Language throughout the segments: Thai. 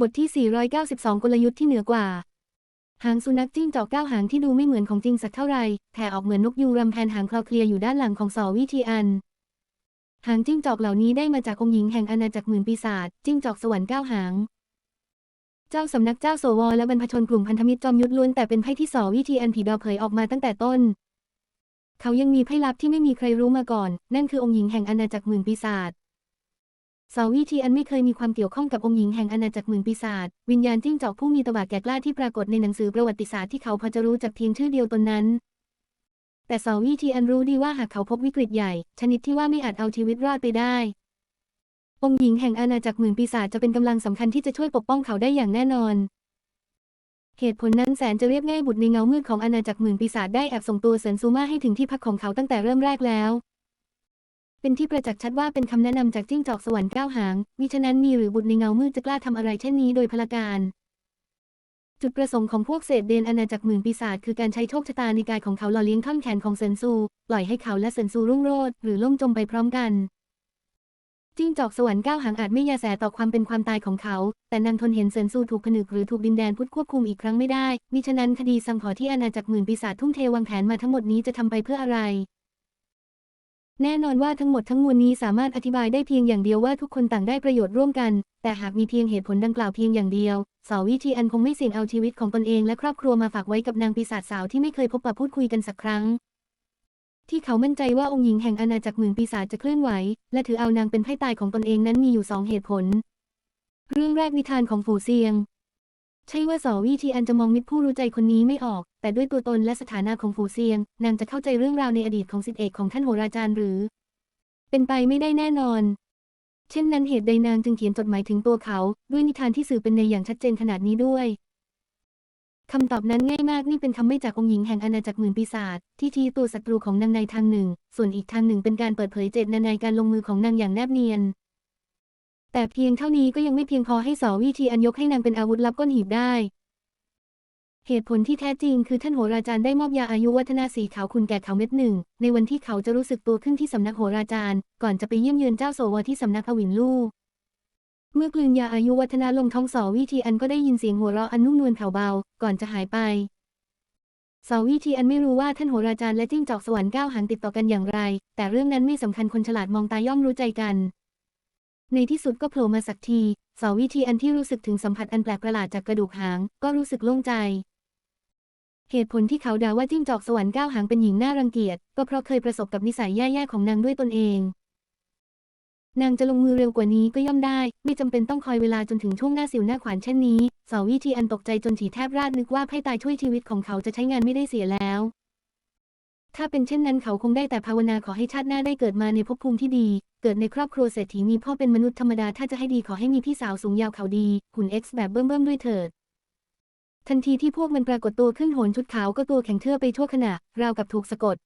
บทที่ 492 กลยุทธ์ที่เหนือกว่า หางสุนัขจิ้งจอกเก้าหางที่ดูไม่เหมือนของจริงสักเท่าไหร่แผ่ออกเหมือนนกยูงรำแพนหางคลอเคลียอยู่ด้านหลังของสอวิทีอัน หางจิ้งจอกเหล่านี้ได้มาจากองค์หญิงแห่งอาณาจักรหมื่นปีศาจจิ้งจอกสวรรค์เก้าหาง เจ้าสำนักเจ้าโสวและบรรพชนกลุ่มพันธมิตรจอมยุทธล้วนแต่เป็นไพ่ที่สอวิทีอันผีดาวเผยออกมาตั้งแต่ต้น เขายังมีไพ่ลับที่ไม่มีใครรู้มาก่อน นั่นคือองค์หญิงแห่งอาณาจักรหมื่นปีศาจ สาวิธีอันไม่เคยมีความเกี่ยวข้องกับองค์หญิงแห่งอาณาจักรหมื่นปีศาจวิญญาณจิ้งจอกผู้มีตบะแก่กล้าที่ปรากฏในหนังสือประวัติศาสตร์ที่เขาพอจะรู้จักเพียงชื่อเดียวตนนั้น แต่สาวิธีอันรู้ดีว่าหากเขาพบวิกฤตใหญ่ ชนิดที่ว่าไม่อาจเอาชีวิตรอดไปได้ องค์หญิงแห่งอาณาจักรหมื่นปีศาจจะเป็นกำลังสำคัญที่จะช่วยปกป้องเขาได้อย่างแน่นอน เหตุผลนั้นแสนจะเรียบง่ายบุตรในเงามืดของอาณาจักรหมื่นปีศาจได้แอบส่งตัวเซินซูมาให้ถึงที่พักของเขาตั้งแต่เริ่มแรกแล้ว เป็นที่ประจักษ์ชัดว่าเป็นคำแนะนำจากจิ้งจอกสวรรค์เก้าหาง มิฉะนั้นมีหรือบุตรในเงามืดจะกล้าทำอะไรเช่นนี้โดยพลการ จุดประสงค์ของพวกเศษเดนอาณาจักรหมื่นปีศาจคือการใช้โชคชะตาในกายของเขาหล่อเลี้ยงท่อนแขนของเซนซู ปล่อยให้เขาและเซนซูรุ่งโรจน์หรือล่มจมไปพร้อมกัน จิ้งจอกสวรรค์ก้าหางอาจไม่ยาแสต่อความเป็นความตายของเขา แต่นางทนเห็นเซนซูถูกผนึกหรือถูกดินแดนพุทธควบคุมอีกครั้งไม่ได้ มิฉะนั้นคดีสังหรณ์ที่อาณาจักรหมื่นปีศาจทุ่มเทวางแผนมาทั้งหมดนี้จะทำไปเพื่ออะไร แน่นอนว่าทั้งหมดทั้งมวลนี้สามารถอธิบายได้เพียงอย่างเดียวว่าทุกคนต่างได้ประโยชน์ร่วมกัน แต่หากมีเพียงเหตุผลดังกล่าวเพียงอย่างเดียวสาวิธีอันคงไม่เสี่ยงเอาชีวิตของตนเองและครอบครัวมาฝากไว้กับนางปีศาจสาวที่ไม่เคยพบปะพูดคุยกันสักครั้ง ที่เขามั่นใจว่าองค์หญิงแห่งอาณาจักรหมื่นปีศาจจะเคลื่อนไหว และถือเอานางเป็นไพ่ตายของตนเองนั้นมีอยู่สองเหตุผล เรื่องแรกนิทานของฝูเซียง ใช่ว่าสอวิธีอันจะมองมิตรผู้รู้ใจคนนี้ไม่ออก แต่ด้วยตัวตนและสถานะของฝูเซียง นางจะเข้าใจเรื่องราวในอดีตของสิทธิเอกของท่านโหราจารย์หรือ เป็นไปไม่ได้แน่นอน เช่นนั้นเหตุใดนางจึงเขียนจดหมายถึงตัวเขา ด้วยนิทานที่สื่อเป็นในอย่างชัดเจนขนาดนี้ด้วยคำตอบนั้นง่ายมากนี่เป็นคำไม่จากองค์หญิงแห่งอาณาจักรหมื่นปีศาจที่ชี้ตัวศัตรูของนางในทางหนึ่ง ส่วนอีกทางหนึ่งเป็นการเปิดเผยเจตนาในการลงมือของนางอย่างแนบเนียน แต่เพียงเท่านี้ก็ยังไม่เพียงพอให้สอวิธีอันยกให้นางเป็นอาวุธลับก้นหีบได้ เหตุผลที่แท้จริงคือท่านโหราจารย์ได้มอบยาอายุวัฒนาสีขาวคุณแก่เขาเม็ดหนึ่ง ในวันที่เขาจะรู้สึกตัวขึ้นที่สำนักโหราจารย์ ก่อนจะไปเยี่ยมเยือนเจ้าโสวที่สำนักอวินลู่เมื่อกลืนยาอายุวัฒนาลงท้องสอวิธีอันก็ได้ยินเสียงหัวเราะอันนุ่มนวลแผ่วเบา ก่อนจะหายไปสอวิธีอันไม่รู้ว่าท่านโหราจารย์และจิ้งจอกสวรรค์ก้าวหางติดต่อกันอย่างไร แต่เรื่องนั้นไม่สำคัญคนฉลาดมองตาย่อมรู้ใจกัน ในที่สุดก็โผล่มาสักทีสอวิธีอันที่รู้สึกถึงสัมผัสอันแปลกประหลาดจากกระดูกหาง ก็รู้สึกโล่งใจ เหตุผลที่เขาด่าว่าจิ้งจอกสวรรค์ก้าวหางเป็นหญิงน่ารังเกียจ ก็เพราะเคยประสบกับนิสัยแย่ๆของนางด้วยตนเอง นางจะลงมือเร็วกว่านี้ก็ย่อมได้ ไม่จำเป็นต้องคอยเวลาจนถึงช่วงหน้าสิวหน้าขวานเช่นนี้สาวิธีอันตกใจจนฉี่แทบราดนึกว่าไพ่ตายช่วยชีวิตของเขาจะใช้งานไม่ได้เสียแล้ว ถ้าเป็นเช่นนั้นเขาคงได้แต่ภาวนาขอให้ชาติหน้าได้เกิดมาในภพภูมิที่ดี เกิดในครอบครัวเศรษฐีมีพ่อเป็นมนุษย์ธรรมดาถ้าจะให้ดีขอให้มีพี่สาวสูงยาวเขาดีหุ่นเอ็กซ์แบบเบิ่มๆด้วยเถิด ทันทีที่พวกมันปรากฏตัวขึ้นโหนชุดขาวก็ตัวแข็งเทื่อไปชั่วขณะ ราวกับถูกสะกด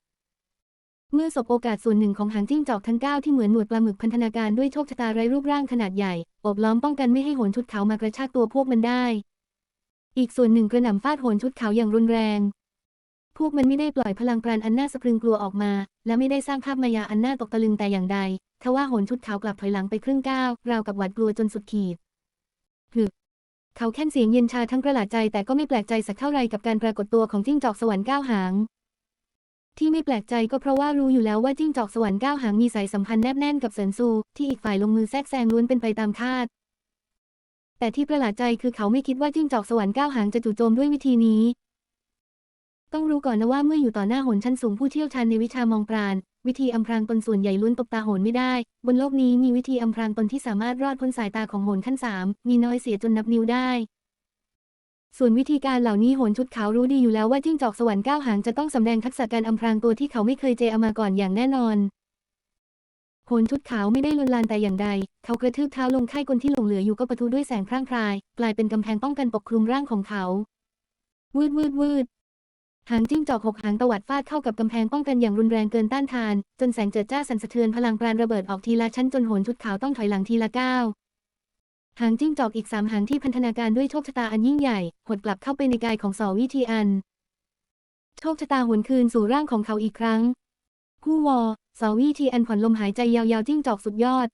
เมื่อสบโอกาสส่วนหนึ่งของหางจิ้งจอกทั้งเก้าที่เหมือนหนวดปลาหมึกพันธนาการด้วยโชคชะตาไร้รูปร่างขนาดใหญ่อบล้อมป้องกันไม่ให้โหนชุดขาวมากระชากตัวพวกมันได้ อีกส่วนหนึ่งกระหน่ำฟาดโหนชุดขาวอย่างรุนแรง พวกมันไม่ได้ปล่อยพลังปราณอันน่าสะพรึงกลัวออกมา และไม่ได้สร้างภาพมายาอันน่าตกตะลึงแต่อย่างใดทว่าโหนชุดขาวกลับถอยหลังไปครึ่งก้าวราวกับหวาดกลัวจนสุดขีดฮึ เขาแค่นเสียงเย็นชาทั้งประหลาดใจแต่ก็ไม่แปลกใจสักเท่าไรกับการปรากฏตัวของจิ้งจอกสวรรค์ก้าวหาง ที่ไม่แปลกใจก็เพราะว่ารู้อยู่แล้วว่าจิ้งจอกสวรรค์ก้าวหางมีสายสัมพันธ์แนบแน่นกับเซินซู ที่อีกฝ่ายลงมือแทรกแซงล้วนเป็นไปตามคาด แต่ที่ประหลาดใจคือเขาไม่คิดว่าจิ้งจอกสวรรค์ก้าวหางจะจู่โจมด้วยวิธีนี้ ต้องรู้ก่อนนะว่าเมื่ออยู่ต่อหน้าโหนชั้นสูงผู้เชี่ยวชาญในวิชามองปราณ วิธีอำพรางตนส่วนใหญ่ล้วนตบตาโหนไม่ได้ บนโลกนี้มีวิธีอำพรางตนที่สามารถรอดพ้นสายตาของโหนขั้นสามมีน้อยเสียจนนับนิ้วได้ ส่วนวิธีการเหล่านี้โหนชุดขาวรู้ดีอยู่แล้วว่าจิ้งจอกสวรรค์ก้าวหางจะต้องสำแดงทักษะการอำพรางตัวที่เขาไม่เคยเจอมาก่อนอย่างแน่นอนโหนชุดขาวไม่ได้ลวนลานแต่อย่างใด เขากระทืบเท้าลงค่ายคนที่หลงเหลืออยู่ก็ประทุด้วยแสงพร่างพราย กลายเป็นกำแพงป้องกันปกคลุมร่างของเขา วืดวืดวืด หางจิ้งจอกหกหางตวัดฟาดเข้ากับกำแพงป้องกันอย่างรุนแรงเกินต้านทาน จนแสงเจิดจ้าสั่นสะเทือนพลังปราณระเบิดออกทีละชั้นจนโหนชุดขาวต้องถอยหลังทีละก้าวหางจิ้งจอกอีกสามหางที่พันธนาการด้วยโชคชะตาอันยิ่งใหญ่หดกลับเข้าไปในกายของสอวิธีอัน โชคชะตาหวนคืนสู่ร่างของเขาอีกครั้งผู้วอสอวิธีอันผ่อนลมหายใจยาวๆจิ้งจอกสุดยอด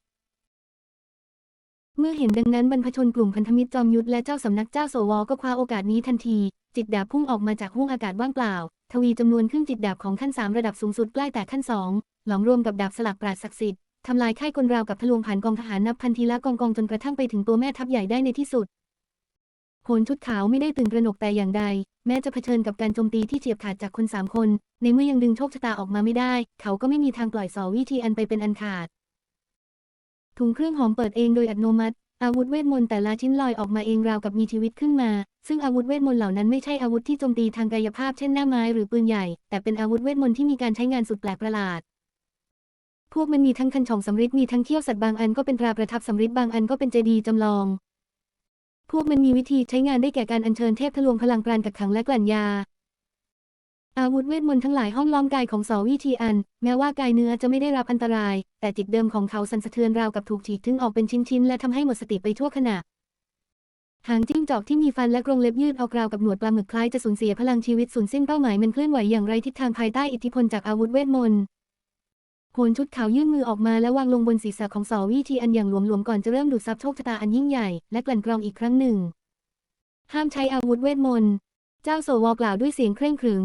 เมื่อเห็นดังนั้นบรรพชนกลุ่มพันธมิตรจอมยุทธและเจ้าสำนักเจ้าโสวก็คว้าโอกาสนี้ทันที จิตดาบพุ่งออกมาจากห้วงอากาศว่างเปล่า ทวีจำนวนขึ้นจิตดาบของขั้นสามระดับสูงสุดใกล้แต่ขั้นสองหลอมรวมกับดาบสลักปราดศักดิ์สิทธิ์ทำลายค่ายกลราวกับทะลวงผ่านกองทหารนับพันทีละกองกองจนกระทั่งไปถึงตัวแม่ทัพใหญ่ได้ในที่สุดโขนชุดขาวไม่ได้ตื่นตระหนกแต่อย่างใด แม้จะเผชิญกับการโจมตีที่เฉียบขาดจากคนสามคน ในเมื่อยังดึงโชคชะตาออกมาไม่ได้ เขาก็ไม่มีทางปล่อยสอวิธีอันไปเป็นอันขาด ถุงเครื่องหอมเปิดเองโดยอัตโนมัติ อาวุธเวทมนต์แต่ละชิ้นลอยออกมาเองราวกับมีชีวิตขึ้นมา ซึ่งอาวุธเวทมนต์เหล่านั้นไม่ใช่อาวุธที่โจมตีทางกายภาพเช่นหน้าไม้หรือปืนใหญ่ แต่เป็นอาวุธเวทมนต์ที่มีการใช้งานสุดแปลกประหลาด พวกมันมีทั้งคันช่องสำริดมีทั้งเขี้ยวสัตว์บางอันก็เป็นตราประทับสำริดบางอันก็เป็นเจดีย์จำลองพวกมันมีวิธีใช้งานได้แก่การอัญเชิญเทพทะลวงพลังปราณกักขังและกลั่นยา อาวุธเวทมนต์ทั้งหลายห้อมล้อมกายของสอวิธีอัน แม้ว่ากายเนื้อจะไม่ได้รับอันตราย แต่จิตเดิมของเขาสั่นสะเทือนราวกับถูกฉีกถึงออกเป็นชิ้นๆและทำให้หมดสติไปทั่วขณะหางจิ้งจอกที่มีฟันและกรงเล็บยืดออกราวกับหนวดปลาหมึกคล้ายจะสูญเสียพลังชีวิตสูญสิ้นเป้าหมายมันเคลื่อนไหวอย่างไรทิศทางภายใต้อิทธิพลจากอาวุธเวทมนต์โขนชุดขาวยื่นมือออกมาและวางลงบนศีรษะของสอวิธีอันอย่างหลวมๆก่อนจะเริ่มดูดซับโชคชะตาอันยิ่งใหญ่และกลั่นกรองอีกครั้งหนึ่ง ห้ามใช้อาวุธเวทมนต์ เจ้าโสวกล่าวด้วยเสียงเคร่งขรึม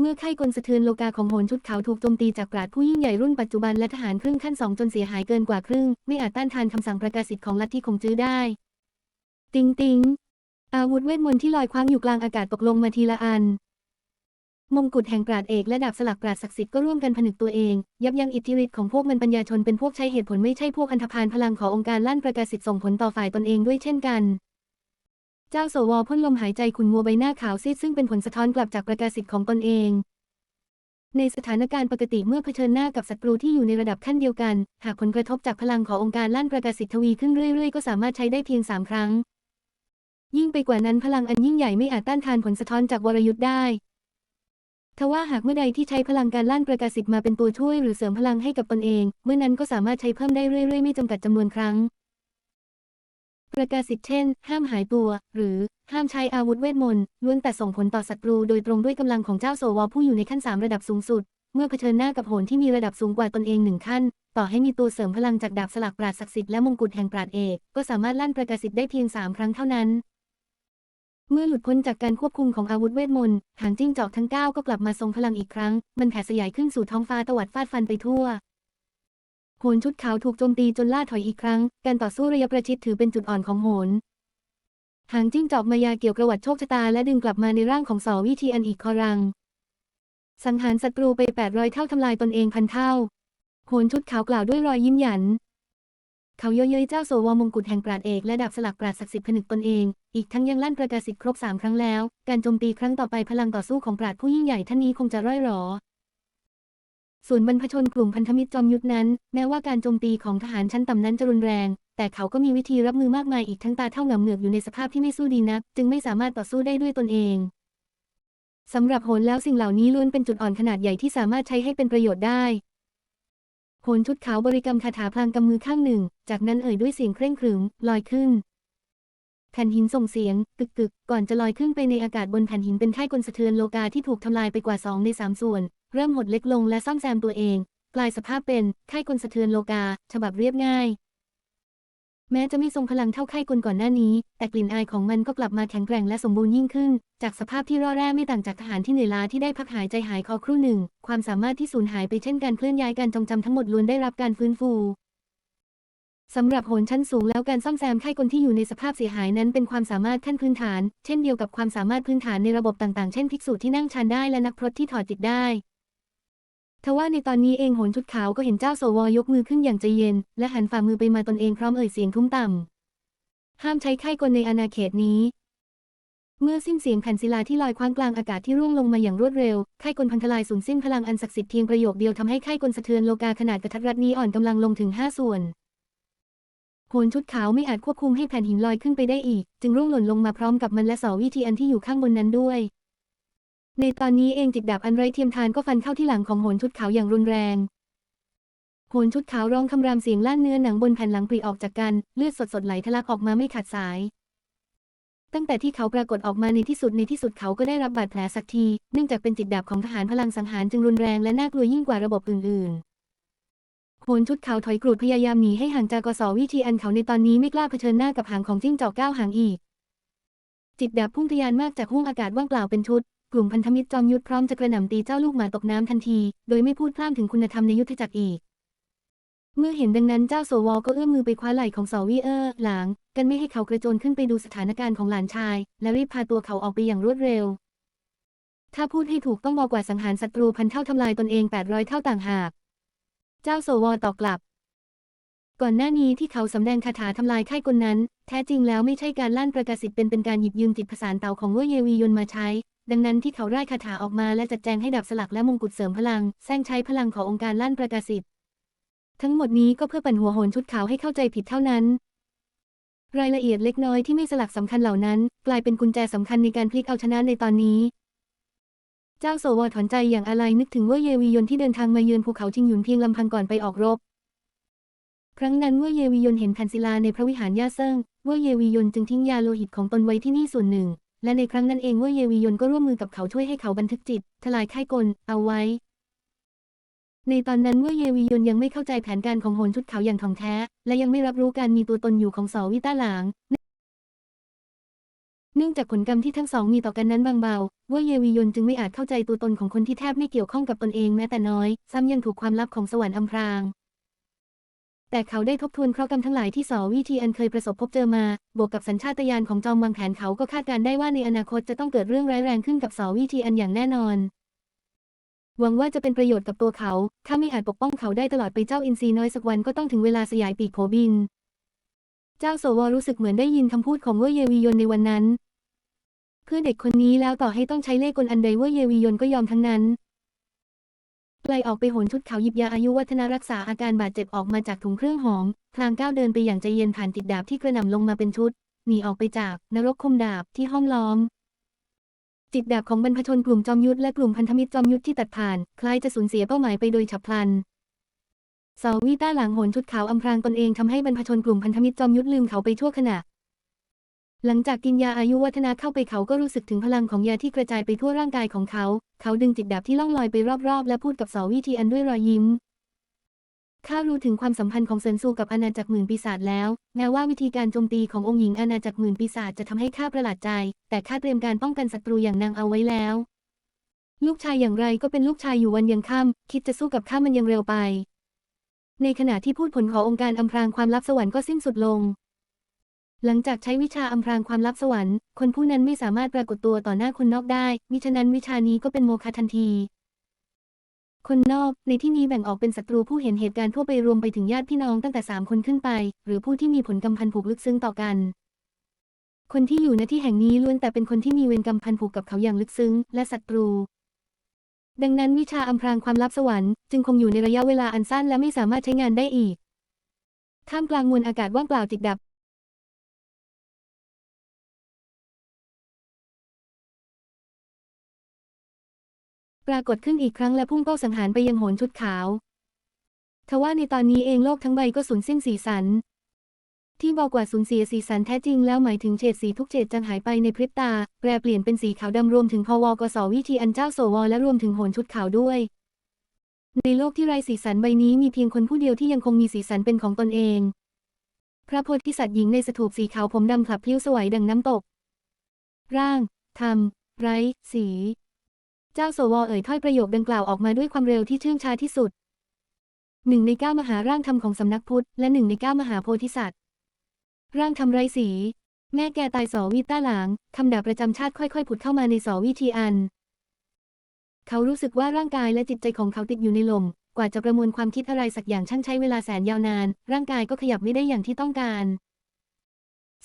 เมื่อไข้กลสะเทือนโลกาของโหนชุดขาวถูกโจมตีจากปราดผู้ยิ่งใหญ่รุ่นปัจจุบันและทหารครึ่งขั้นสองจนเสียหายเกินกว่าครึ่ง ไม่อาจต้านทานคำสั่งประกาศสิทธิ์ของลัทธิคงจื้อได้ ติงติงอาวุธเวทมนต์ที่ลอยคว้างอยู่กลางอากาศตกลงมาทีละอัน มงกุฎแห่งปราดเอกและดาบสลักปราดศักดิ์สิทธิ์ก็ร่วมกันผนึกตัวเอง ยับยั้งอิทธิฤทธิ์ของพวกมันปัญญาชนเป็นพวกใช้เหตุผลไม่ใช่พวกอันธพาลพลังขององค์การลั่นประกาศสิทธิ์ส่งผลต่อฝ่ายตนเองด้วยเช่นกัน เจ้าโสวพ่นลมหายใจขุนมัวใบหน้าขาวซีดซึ่งเป็นผลสะท้อนกลับจากประกาศสิทธิ์ของตนเอง ในสถานการณ์ปกติเมื่อเผชิญหน้ากับศัตรูที่อยู่ในระดับขั้นเดียวกัน หากผลกระทบจากพลังขององค์การลั่นประกาศสิทธิ์ทวีขึ้นเรื่อยๆ ก็สามารถใช้ได้เพียงสามครั้ง ยิ่งไปกว่านั้นพลังอันยิ่งใหญ่ไม่อาจต้านทานผลสะท้อนจากวรยุทธ์ได้ทว่าหากเมื่อใดที่ใช้พลังการลั่นประกาศสิทธิ์มาเป็นตัวช่วยหรือเสริมพลังให้กับตนเอง เมื่อนั้นก็สามารถใช้เพิ่มได้เรื่อยๆ ไม่จำกัดจำนวนครั้ง ประกาศสิทธิ์เช่น ห้ามหายตัว หรือห้ามใช้อาวุธเวทมนต์ ล้วนแต่ส่งผลต่อศัตรูโดยตรงด้วยกำลังของเจ้าโสวผู้อยู่ในขั้นสามระดับสูงสุด เมื่อเผชิญหน้ากับโหนที่มีระดับสูงกว่าตนเองหนึ่งขั้น ต่อให้มีตัวเสริมพลังจากดาบสลักปราดศักดิ์สิทธิ์และมงกุฎแห่งปราดเอก ก็สามารถลั่นประกาศสิทธิ์ได้เพียงสามครั้งเท่านั้น เมื่อหลุดพ้นจากการควบคุมของอาวุธเวทมนต์หางจิ้งจอกทั้งเก้าก็กลับมาทรงพลังอีกครั้ง มันแผ่สยายขึ้นสู่ท้องฟ้าตวัดฟาดฟันไปทั่ว โหนชุดขาวถูกโจมตีจนล่าถอยอีกครั้ง การต่อสู้ระยะประชิดถือเป็นจุดอ่อนของโหนหางจิ้งจอกมายาเกี่ยวกระวัดโชคชะตาและดึงกลับมาในร่างของสอวิธีอันอีกคอรัง สังหารศัตรูไปแปดร้อยเท่าทำลายตนเองพันเท่า โหนชุดขาวกล่าวด้วยรอยยิ้มหยัน เขาเย้ยเย้ยเจ้าโสวมงกุฎแห่งปราดเอกและดาบสลักปราดศักดิ์สิทธิ์ผนึกตนเอง อีกทั้งยังลั่นประกาศสิทธิ์ครบสามครั้งแล้ว การโจมตีครั้งต่อไปพลังต่อสู้ของปราดผู้ยิ่งใหญ่ท่านนี้คงจะร่อยหรอ ส่วนบรรพชนกลุ่มพันธมิตรจอมยุทธนั้น แม้ว่าการโจมตีของทหารชั้นต่ำนั้นจะรุนแรง แต่เขาก็มีวิธีรับมือมากมายอีกทั้งตาเท่าหงาเหงือกอยู่ในสภาพที่ไม่สู้ดีนัก จึงไม่สามารถต่อสู้ได้ด้วยตนเองสำหรับโหนแล้วสิ่งเหล่านี้ล้วนเป็นจุดอ่อนขนาดใหญ่ที่สามารถใช้ให้เป็นประโยชน์ได้โหนชุดขาวบริกรรมคาถาพลางกำมือข้างหนึ่ง จากนั้นเอ่ยด้วยเสียงเคร่งขรึมลอยขึ้นแผ่นหินส่งเสียง กึกกึกก่อนจะลอยขึ้นไปในอากาศบนแผ่นหินเป็นค่ายกลสะเทือนโลกาที่ถูกทำลายไปกว่าสองในสามส่วน เริ่มหดเล็กลงและซ่อมแซมตัวเอง กลายสภาพเป็นค่ายกลสะเทือนโลกา ฉบับเรียบง่าย แม้จะไม่ทรงพลังเท่าค่ายกลก่อนหน้านี้ แต่กลิ่นอายของมันก็กลับมาแข็งแกร่งและสมบูรณ์ยิ่งขึ้น จากสภาพที่ร่อแร่ไม่ต่างจากทหารที่เหนื่อยล้าที่ได้พักหายใจหายคอครู่หนึ่ง ความสามารถที่สูญหายไปเช่นการเคลื่อนย้ายการจงจำทั้งหมดล้วนได้รับการฟื้นฟูสำหรับโหนชั้นสูงแล้วการซ่อมแซมค่ายกลที่อยู่ในสภาพเสียหายนั้นเป็นความสามารถขั้นพื้นฐาน เช่นเดียวกับความสามารถพื้นฐานในระบบต่างๆ เช่น ภิกษุที่นั่งฌานได้และนักพรตที่ถอดจิตได้ ทว่าในตอนนี้เองโหนชุดขาวก็เห็นเจ้าโสวยกมือขึ้นอย่างใจเย็น และหันฝ่ามือไปมาตนเองพร้อมเอ่ยเสียงทุ้มต่ำ ห้ามใช้ค่ายกลในอาณาเขตนี้ เมื่อสิ้นเสียงแผ่นศิลาที่ลอยคว้างกลางอากาศที่ร่วงลงมาอย่างรวดเร็วค่ายกลพังทลายสูญสิ้นพลังอันศักดิ์สิทธิ์เพียงประโยคเดียวทำให้ค่ายกลสะเทือนโลกาขนาดกระทัดรัดนี้อ่อนกำลังลงถึงห้าส่วนโหนชุดขาวไม่อาจควบคุมให้แผ่นหินลอยขึ้นไปได้อีก จึงร่วงหล่นลงมาพร้อมกับมันและสอวิธีอันที่อยู่ข้างบนนั้นด้วย ในตอนนี้เองจิกดาบอันไร้เทียมทานก็ฟันเข้าที่หลังของโหนชุดขาวอย่างรุนแรง โหนชุดขาวร้องคำรามเสียงลั่นเนื้อหนังบนแผ่นหลังปริออกจากกัน เลือดสดๆไหลทะลักออกมาไม่ขาดสาย ตั้งแต่ที่เขาปรากฏออกมาในที่สุดในที่สุดเขาก็ได้รับบาดแผลสักที เนื่องจากเป็นจิตดาบของทหารพลังสังหารจึงรุนแรงและน่ากลัวยิ่งกว่าระบบอื่น ๆ โหโหนชุดขาวถอยกรูดพยายามหนีให้ห่างจากกสวิธีอันเขาในตอนนี้ไม่กล้าเผชิญหน้ากับหางของจิ้งจอกก้าวหางอีก จิตดาบพุ่งทะยานมากจากห้วงอากาศว่างเปล่าเป็นชุด กลุ่มพันธมิตรจอมยุทธพร้อมจะกระหน่ำตีเจ้าลูกหมาตกน้ำทันที โดยไม่พูดพร่ำถึงคุณธรรมในยุทธจักรอีก เมื่อเห็นดังนั้นเจ้าโสวอลก็เอื้อมมือไปคว้าไหล่ของสอวีเออร์หลาง กันไม่ให้เขากระโจนขึ้นไปดูสถานการณ์ของหลานชาย และรีบพาตัวเขาออกไปอย่างรวดเร็ว ถ้าพูดให้ถูกต้องบอกว่าสังหารศัตรูพันเท่าทำลายตนเอง 800 เท่าต่างหาก เจ้าโสวอลตอบกลับ ก่อนหน้านี้ที่เขาสำแดงคาถาทำลายค่ายกลนั้น แท้จริงแล้วไม่ใช่การลั่นประกาศิทธิ์เป็นเป็นการหยิบยืมจิตผสานเต่าของเว่ยเยวียนมาใช้ ดังนั้นที่เขาไร่คาถาออกมาและจัดแจงให้ดับสลักและมงกุฎเสริมพลัง แซงใช้พลังขององค์การลั่นประกาศสิทธิ์ทั้งหมดนี้ก็เพื่อปั่นหัวโหนชุดขาวให้เข้าใจผิดเท่านั้น รายละเอียดเล็กน้อยที่ไม่สลักสำคัญเหล่านั้น กลายเป็นกุญแจสำคัญในการพลิกเอาชนะในตอนนี้ เจ้าโสวถอนใจอย่างอะไรนึกถึงว่าเยวียนที่เดินทางมาเยือนภูเขาจิงหยุนเพียงลำพังก่อนไปออกรบ ครั้งนั้นเว่าเยวียนเห็นแผ่นศิลาในพระวิหารย่าเซิงเว่าเยวียนจึงทิ้งยาโลหิตของตนไว้ที่นี่ส่วนหนึ่ง และในครั้งนั้นเองเว่าเยวียนก็ร่วมมือกับเขาช่วยให้เขาบันทึกจิต ทลายค่ายกล เอาไว้ ในตอนนั้นเว่าเยวียนยังไม่เข้าใจแผนการของโหนชุดเขาอย่างถ่องแท้ และยังไม่รับรู้การมีตัวตนอยู่ของสอวิต้าหลางเนื่องจากผลกรรมที่ทั้งสองมีต่อกันนั้นบางเบาเว่าเยวียนจึงไม่อาจเข้าใจตัวตนของคนที่แทบไม่เกี่ยวข้องกับตนเองแม้แต่น้อย ซ้ำยังถูกความลับของสวรรค์อำพราง แต่เขาได้ทบทวนเคราะห์กรรมทั้งหลายที่สอวิทีอันเคยประสบพบเจอมา บวกกับสัญชาตญาณของจอมวางแผนเขาก็คาดการณ์ได้ว่าในอนาคตจะต้องเกิดเรื่องร้ายแรงขึ้นกับสอวิทีอันอย่างแน่นอน หวังว่าจะเป็นประโยชน์กับตัวเขา ถ้าไม่อาจปกป้องเขาได้ตลอดไปเจ้าอินทรีน้อยสักวันก็ต้องถึงเวลาสยายปีกโผบิน เจ้าโสวรู้สึกเหมือนได้ยินคำพูดของเว่ยเยวียนในวันนั้น เพื่อเด็กคนนี้แล้วต่อให้ต้องใช้เล่ห์กลอันใดเว่ยเยวียนก็ยอมทั้งนั้น ไกลออกไปโหนชุดเขาหยิบยาอายุวัฒนารักษาอาการบาดเจ็บออกมาจากถุงเครื่องหอม พลางก้าวเดินไปอย่างใจเย็นผ่านติดดาบที่กระหน่ำลงมาเป็นชุด หนีออกไปจากนรกคมดาบที่ห้อมล้อมจิตดาบของบรรพชนกลุ่มจอมยุทธและกลุ่มพันธมิตรจอมยุทธที่ตัดผ่าน คล้ายจะสูญเสียเป้าหมายไปโดยฉับพลันสาวีต้าหลังโหนชุดขาวอำพรางตนเองทำให้บรรพชนกลุ่มพันธมิตรจอมยุทธลืมเขาไปชั่วขณะ หลังจากกินยาอายุวัฒนาเข้าไปเขาก็รู้สึกถึงพลังของยาที่กระจายไปทั่วร่างกายของเขา เขาดึงจิตดาบที่ล่องลอยไปรอบๆ และพูดกับสาวิธีอันด้วยรอยยิ้ม ข้ารู้ถึงความสัมพันธ์ของเซินซูกับอาณาจักรหมื่นปีศาจแล้ว แม้ว่าวิธีการโจมตีขององค์หญิงอาณาจักรหมื่นปีศาจจะทำให้ข้าประหลาดใจ แต่ข้าเตรียมการป้องกันศัตรูอย่างนางเอาไว้แล้ว ลูกชายอย่างไรก็เป็นลูกชายอยู่วันยังค่ำคิดจะสู้กับข้ามันยังเร็วไป ในขณะที่พูดผลขององค์การอำพรางความลับสวรรค์ก็สิ้นสุดลง หลังจากใช้วิชาอำพรางความลับสวรรค์ คนผู้นั้นไม่สามารถปรากฏตัวต่อหน้าคนนอกได้ มิฉะนั้นวิชานี้ก็เป็นโมฆะทันที คนนอกในที่นี้แบ่งออกเป็นศัตรูผู้เห็นเหตุการณ์ทั่วไปรวมไปถึงญาติพี่น้องตั้งแต่สามคนขึ้นไป หรือผู้ที่มีผลกรรมพันผูกลึกซึ้งต่อกัน คนที่อยู่ณที่แห่งนี้ล้วนแต่เป็นคนที่มีเวรกรรมพันผูกกับเขาอย่างลึกซึ้ง และศัตรู ดังนั้นวิชาอำพรางความลับสวรรค์จึงคงอยู่ในระยะเวลาอันสั้นและไม่สามารถใช้งานได้อีกท่ามกลางมวลอากาศว่างเปล่าจิกดับ ปรากฏขึ้นอีกครั้งและพุ่งเป้าสังหารไปยังโหนชุดขาว ทว่าในตอนนี้เองโลกทั้งใบก็สูญสิ้นสีสัน ที่บอกว่าสูญเสียสีสันแท้จริงแล้วหมายถึงเฉดสีทุกเฉดจางหายไปในพริบตา แปรเปลี่ยนเป็นสีขาวดำรวมถึงพวกสวิธีอันเจ้าโสวและรวมถึงโหนชุดขาวด้วย ในโลกที่ไร้สีสันใบนี้มีเพียงคนผู้เดียวที่ยังคงมีสีสันเป็นของตนเอง พระโพธิสัตว์หญิงในสถูปสีขาวผมดำคลับพลิ้วสวยดังน้ำตก ร่างธรรมไร้ สี เจ้าโสวอเอ่ยถ้อยประโยคดังกล่าวออกมาด้วยความเร็วที่เชื่องช้าที่สุดหนึ่งในเก้ามหาร่างธรรมของสำนักพุทธ และหนึ่งในเก้ามหาโพธิสัตว์ ร่างธรรมไร้สี แม่แกตายสอวีต้าหลางคำด่าประจำชาติค่อยๆผุดเข้ามาในสอวิธีอัน เขารู้สึกว่าร่างกายและจิตใจของเขาติดอยู่ในลม กว่าจะประมวลความคิดอะไรสักอย่างช่างใช้เวลาแสนยาวนาน ร่างกายก็ขยับไม่ได้อย่างที่ต้องการ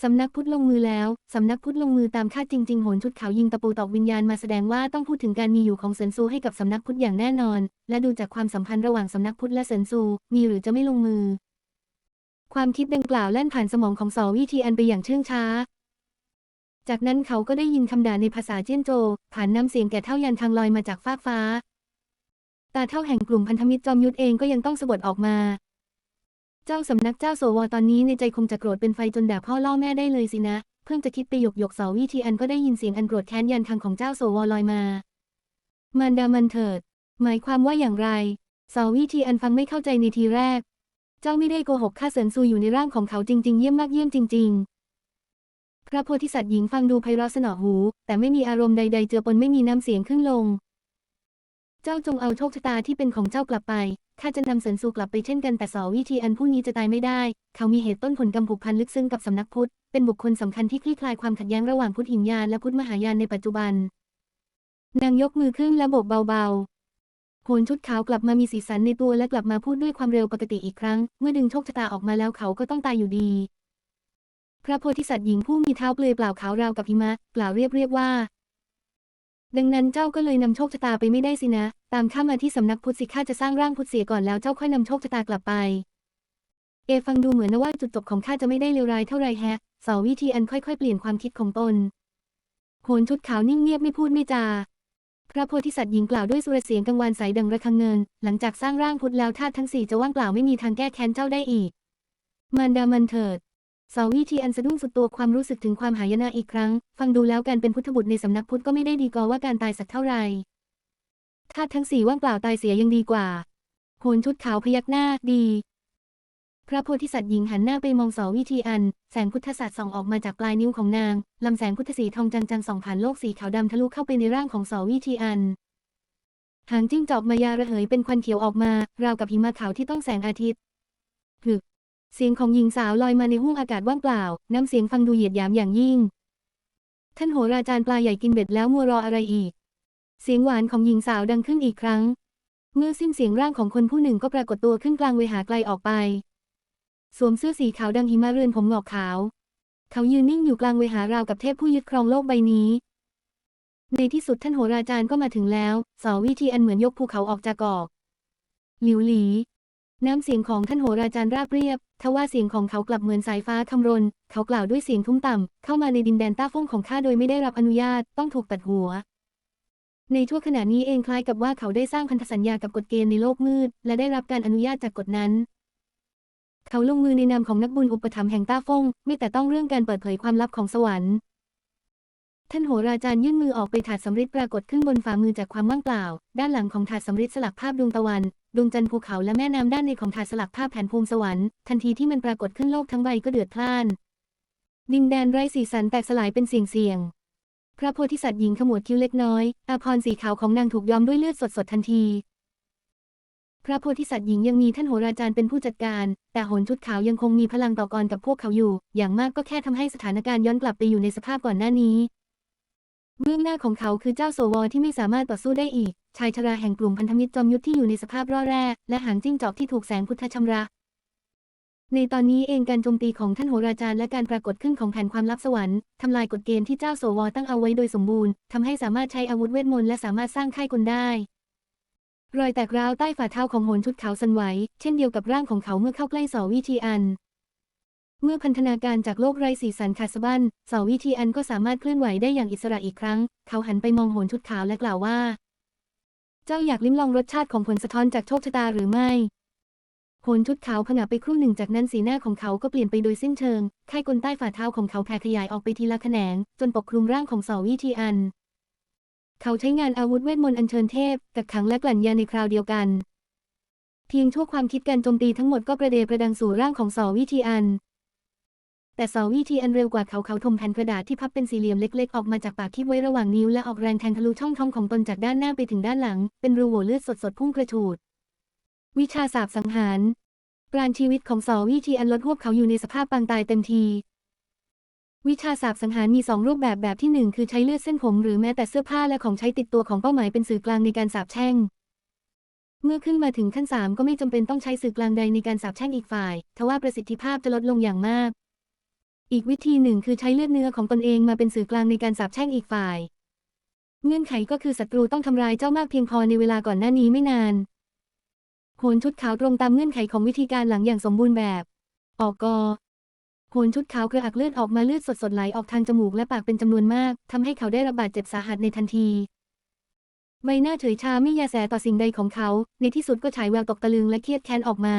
สำนักพุทธลงมือแล้ว สำนักพุทธลงมือตามคาดจริงๆ โหนชุดเขายิงตะปูตอกวิญญาณมาแสดงว่าต้องพูดถึงการมีอยู่ของเซินซูให้กับสำนักพุทธอย่างแน่นอน และดูจากความสัมพันธ์ระหว่างสำนักพุทธและเซินซู มีหรือจะไม่ลงมือ ความคิดดังกล่าวแล่นผ่านสมองของสอวิธีอันไปอย่างเชื่องช้า จากนั้นเขาก็ได้ยินคำด่าในภาษาเจี้ยนโจ ผ่านน้ำเสียงแก่เท่ายันทางลอยมาจากฟากฟ้า ตาเท่าแห่งกลุ่มพันธมิตรจอมยุทธเองก็ยังต้องสะบัดออกมา เจ้าสำนักเจ้าโสวตอนนี้ในใจคงจะโกรธเป็นไฟจนด่าพ่อล่อแม่ได้เลยสินะ เพิ่งจะคิดไปหยกหยกเสาวิธีอันก็ได้ยินเสียงอันโกรธแค้นยันทางของเจ้าโสวลอยมา มันดามันเถิด หมายความว่าอย่างไร เสาวิธีอันฟังไม่เข้าใจในทีแรก เจ้าไม่ได้โกหกข้าเสินซูอยู่ในร่างของเขาจริง ๆ เยี่ยมมากเยี่ยมจริง ๆ พระโพธิสัตว์หญิงฟังดูไพเราะสนอหู แต่ไม่มีอารมณ์ใด ๆ เจือปนไม่มีน้ำเสียงขึ้นลง เจ้าจงเอาโชคชะตาที่เป็นของเจ้ากลับไปข้าจะนำเสินซูกลับไปเช่นกันแต่สอวิธีอันผู้นี้จะตายไม่ได้ เขามีเหตุต้นผลกรรมผูกพันลึกซึ้งกับสำนักพุทธ เป็นบุคคลสำคัญที่คลี่คลายความขัดแย้งระหว่างพุทธหินยานและพุทธมหายานในปัจจุบัน นางยกมือขึ้นและโบกเบาๆโหนชุดขาวกลับมามีสีสันในตัวและกลับมาพูดด้วยความเร็วปกติอีกครั้ง เมื่อดึงโชคชะตาออกมาแล้วเขาก็ต้องตายอยู่ดี พระโพธิสัตว์หญิงผู้มีเท้าเปลือยเปล่าขาวราวกับหิมะกล่าวเรียบเรียบว่า ดังนั้นเจ้าก็เลยนำโชคชะตาไปไม่ได้สินะ ตามข้ามาที่สำนักพุทธสิข้าจะสร้างร่างพุทธเสียก่อนแล้วเจ้าค่อยนำโชคชะตากลับไป เอฟังดูเหมือนนะว่าจุดจบของข้าจะไม่ได้เลวร้ายเท่าไรแฮะสอวิธีอันค่อยๆ เปลี่ยนความคิดของตนโหนชุดขาวนิ่งเงียบไม่พูดไม่จา พระโพธิสัตว์หญิงกล่าวด้วยสุรเสียงกังวานใสดังระฆังเงิน หลังจากสร้างร่างพุทธแล้วธาตุทั้งสี่จะว่างเปล่าไม่มีทางแก้แค้นเจ้าได้อีก มันดามันเถิด สาวิธีอันสะดุ้งสุดตัวความรู้สึกถึงความหายนะอีกครั้ง ฟังดูแล้วการเป็นพุทธบุตรในสำนักพุทธก็ไม่ได้ดีกว่าว่าการตายสักเท่าไหร่ธาตุทั้งสี่ว่างเปล่าตายเสียยังดีกว่าโหนชุดขาวพยักหน้าดี พระโพธิสัตว์หญิงหันหน้าไปมองสวิธีอัน แสงพุทธศาสตร์ส่องออกมาจากปลายนิ้วของนางลำแสงพุทธสีทองจังๆส่องผ่านโลกสีขาวดำทะลุเข้าไปในร่างของสวิธีอันหางจิ้งจอกมายาระเหยเป็นควันเขียวออกมา ราวกับหิมะขาวที่ต้องแสงอาทิตย์หึ เสียงของหญิงสาวลอยมาในห้วงอากาศว่างเปล่า น้ำเสียงฟังดูเหยียดหยามอย่างยิ่ง ท่านโหราจารย์ปลาใหญ่กินเบ็ดแล้วมัวรออะไรอีก เสียงหวานของหญิงสาวดังขึ้นอีกครั้ง เมื่อสิ้นเสียงร่างของคนผู้หนึ่งก็ปรากฏตัวขึ้นกลางเวหาไกลออกไป สวมเสื้อสีขาวดังหิมะเรือนผมหงอกขาว เขายืนนิ่งอยู่กลางเวหาราวกับเทพผู้ยึดครองโลกใบนี้ ในที่สุดท่านโหราจารย์ก็มาถึงแล้วสอวิธีอันเหมือนยกภูเขาออกจากกอก หลิวหลี น้ำเสียงของท่านโหราจารย์ราบเรียบ ทว่าเสียงของเขากลับเหมือนสายฟ้าคำรน เขากล่าวด้วยเสียงทุ้มต่ำ เข้ามาในดินแดนต้าฟงของข้าโดยไม่ได้รับอนุญาต ต้องถูกตัดหัว ในชั่วขณะนี้เองคล้ายกับว่าเขาได้สร้างพันธสัญญากับกฎเกณฑ์ในโลกมืด และได้รับการอนุญาตจากกฎนั้น เขาลงมือในนามของนักบุญอุปถัมภ์แห่งต้าฟง ไม่แต่ต้องเรื่องการเปิดเผยความลับของสวรรค์ ท่านโหราจารย์ยื่นมือออกไปถาดสำริดปรากฏขึ้นบนฝ่ามือจากความว่างเปล่า ด้านหลังของถาดสำริดสลักภาพดวงตะวัน ดวงจันทร์ภูเขาและแม่น้ำด้านในของถาดสลักภาพแผนภูมิสวรรค์ทันทีที่มันปรากฏขึ้นโลกทั้งใบก็เดือดพล่าน ดินแดนไร้สีสันแตกสลายเป็นเสียงเสียงพระโพธิสัตว์หญิงขมวดคิ้วเล็กน้อยอาภรสีขาวของนางถูกย้อมด้วยเลือดสดๆทันที พระโพธิสัตว์หญิงยังมีท่านโหราจารย์เป็นผู้จัดการ แต่โหนชุดขาวยังคงมีพลังต่อกรกับพวกเขาอยู่ อย่างมากก็แค่ทำให้สถานการณ์ย้อนกลับไปอยู่ในสภาพก่อนหน้านี้ เบื้องหน้าของเขาคือเจ้าโสวที่ไม่สามารถต่อสู้ได้อีก ชายชราแห่งกลุ่มพันธมิตรจอมยุทธที่อยู่ในสภาพร่อแร่และหางจิ้งจอกที่ถูกแสงพุทธชำระ ในตอนนี้เองการโจมตีของท่านโหราจารย์และการปรากฏขึ้นของแผนความลับสวรรค์ทำลายกฎเกณฑ์ที่เจ้าโสวตั้งเอาไว้โดยสมบูรณ์ทำให้สามารถใช้อาวุธเวทมนต์และสามารถสร้างค่ายกลได้รอยแตกร้าวใต้ฝ่าเท้าของโหนชุดขาวสันไหว เช่นเดียวกับร่างของเขาเมื่อเข้าใกล้สอวิธีอัน เมื่อพันธนาการจากโลกไร้สีสันขาดสะบั้นสวิธีอันก็สามารถเคลื่อนไหวได้อย่างอิสระอีกครั้ง เขาหันไปมองโหนชุดขาวและกล่าวว่า เจ้าอยากลิ้มลองรสชาติของผลสะท้อนจากโชคชะตาหรือไม่โหนชุดขาวผงะไปครู่หนึ่งจากนั้นสีหน้าของเขาก็เปลี่ยนไปโดยสิ้นเชิงค่ายกลใต้ฝ่าเท้าของเขาแผ่ขยายออกไปทีละแขนง จนปกคลุมร่างของสวิธีอัน เขาใช้งานอาวุธเวทมนต์อัญเชิญเทพกักขังและกลั่นยาในคราวเดียวกัน เพียงชั่วความคิดการโจมตีทั้งหมดก็ประเดประดังสู่ร่างของสวิธีอัน แต่สอวิธีอันเร็วกว่าเขาเขาทมแผ่นกระดาษที่พับเป็นสี่เหลี่ยมเล็กๆ ออกมาจากปากที่ไว้ระหว่างนิ้วและออกแรงแทงทะลุช่องท้องของตนจากด้านหน้าไปถึงด้านหลัง เป็นรูโหว่เลือดสดๆพุ่งกระฉูด วิชาสาบสังหารปราณชีวิตของสอวิธีอันลดหวบเขาอยู่ในสภาพปางตายเต็มที วิชาสาบสังหารมีสองรูปแบบแบบที่หนึ่งคือใช้เลือดเส้นผมหรือแม้แต่เสื้อผ้าและของใช้ติดตัวของเป้าหมายเป็นสื่อกลางในการสาบแช่งเมื่อขึ้นมาถึงขั้นสามก็ไม่จำเป็นต้องใช้สื่อกลางใดในการสาบแช่งอีกฝ่าย ทว่าประสิทธิภาพจะลดลงอย่างมาก อีกวิธีหนึ่งคือใช้เลือดเนื้อของตนเองมาเป็นสื่อกลางในการสาบแช่งอีกฝ่าย เงื่อนไขก็คือศัตรูต้องทำร้ายเจ้ามากเพียงพอในเวลาก่อนหน้านี้ไม่นานโหนชุดขาวตรงตามเงื่อนไขของวิธีการหลังอย่างสมบูรณ์แบบ ออกกอโหนชุดขาวกระอักเลือดออกมาเลือดสดๆไหลออกทางจมูกและปากเป็นจำนวนมากทำให้เขาได้รับบาดเจ็บสาหัสในทันที ใบหน้าเฉยชาไม่ยาแสต่อสิ่งใดของเขา ในที่สุดก็ฉายแววตกตะลึงและเครียดแค้นออกมา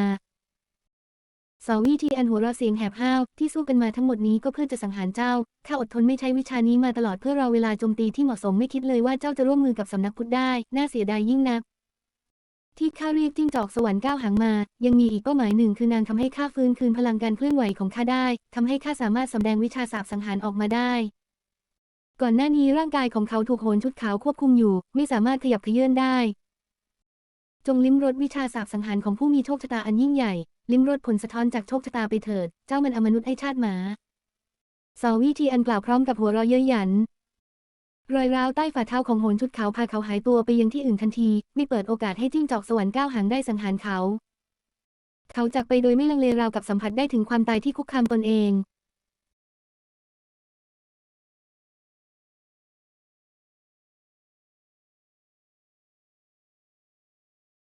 สาวิธีอันหัวเราะเสียงแหบห้าวที่สู้กันมาทั้งหมดนี้ก็เพื่อจะสังหารเจ้า ข้าอดทนไม่ใช้วิชานี้มาตลอดเพื่อรอเวลาโจมตีที่เหมาะสมไม่คิดเลยว่าเจ้าจะร่วมมือกับสำนักพุทธได้ น่าเสียดายยิ่งนัก ที่ข้าเรียกจิ้งจอกสวรรค์ก้าวหางมา ยังมีอีกเป้าหมายหนึ่งคือนางทำให้ข้าฟื้นคืนพลังการเคลื่อนไหวของข้าได้ทำให้ข้าสามารถสำแดงวิชาสาบสังหารออกมาได้ ก่อนหน้านี้ร่างกายของเขาถูกโหนชุดขาวควบคุมอยู่ ไม่สามารถขยับเขยื่อนได้ จงลิ้มรสวิชาสาบสังหารของผู้มีโชคชะตาอันยิ่งใหญ่ ลิ้มรสผลสะท้อนจากโชคชะตาไปเถิด เจ้ามันอมนุษย์ไอ้ชาติหมาสาววิธีอันกล่าวพร้อมกับหัวเราะเย้ยหยัน รอยร้าวใต้ฝ่าเท้าของโหนชุดขาวพาเขาหายตัวไปยังที่อื่นทันที ไม่เปิดโอกาสให้จิ้งจอกสวรรค์ก้าวหางได้สังหารเขา เขาจากไปโดยไม่ลังเลราวกับสัมผัสได้ถึงความตายที่คุกคามตนเอง